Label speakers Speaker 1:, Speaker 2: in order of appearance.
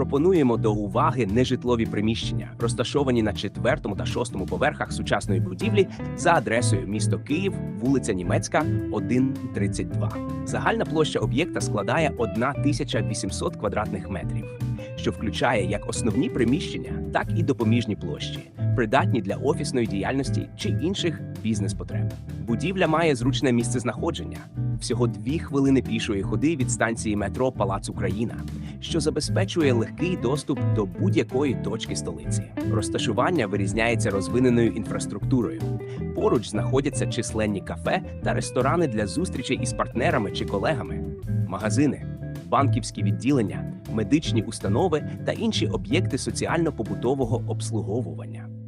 Speaker 1: Пропонуємо до уваги нежитлові приміщення, розташовані на четвертому та шостому поверхах сучасної будівлі за адресою місто Київ, вулиця Німецька, 132. Загальна площа об'єкта складає 1800 квадратних метрів, що включає як основні приміщення, так і допоміжні площі, придатні для офісної діяльності чи інших бізнес-потреб. Будівля має зручне місцезнаходження, всього дві хвилини пішої ходи від станції метро Палац Україна, що забезпечує легкий доступ до будь-якої точки столиці. Розташування вирізняється розвиненою інфраструктурою. Поруч знаходяться численні кафе та ресторани для зустрічей із партнерами чи колегами, магазини, банківські відділення, медичні установи та інші об'єкти соціально-побутового обслуговування.